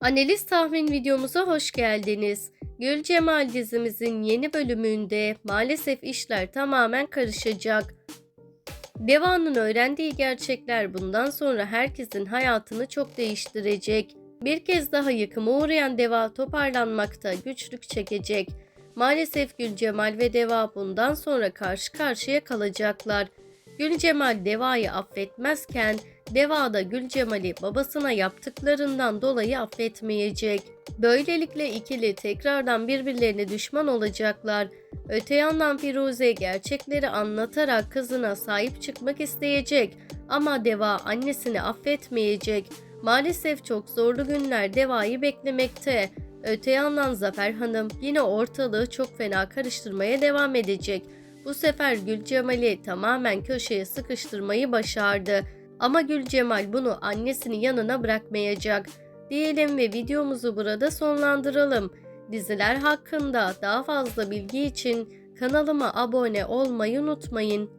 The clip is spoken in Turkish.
Analiz tahmin videomuza hoş geldiniz. Gül Cemal dizimizin yeni bölümünde maalesef işler tamamen karışacak. Deva'nın öğrendiği gerçekler bundan sonra herkesin hayatını çok değiştirecek. Bir kez daha yıkıma uğrayan Deva toparlanmakta güçlük çekecek. Maalesef Gül Cemal ve Deva bundan sonra karşı karşıya kalacaklar. Gül Cemal Deva'yı affetmezken Deva da Gül Cemal'i babasına yaptıklarından dolayı affetmeyecek. Böylelikle ikili tekrardan birbirlerine düşman olacaklar. Öte yandan Firuze gerçekleri anlatarak kızına sahip çıkmak isteyecek ama Deva annesini affetmeyecek. Maalesef çok zorlu günler Deva'yı beklemekte. Öte yandan Zafer Hanım yine ortalığı çok fena karıştırmaya devam edecek. Bu sefer Gül Cemal'i tamamen köşeye sıkıştırmayı başardı. Ama Gül Cemal bunu annesinin yanına bırakmayacak. Diyelim ve videomuzu burada sonlandıralım. Diziler hakkında daha fazla bilgi için kanalıma abone olmayı unutmayın.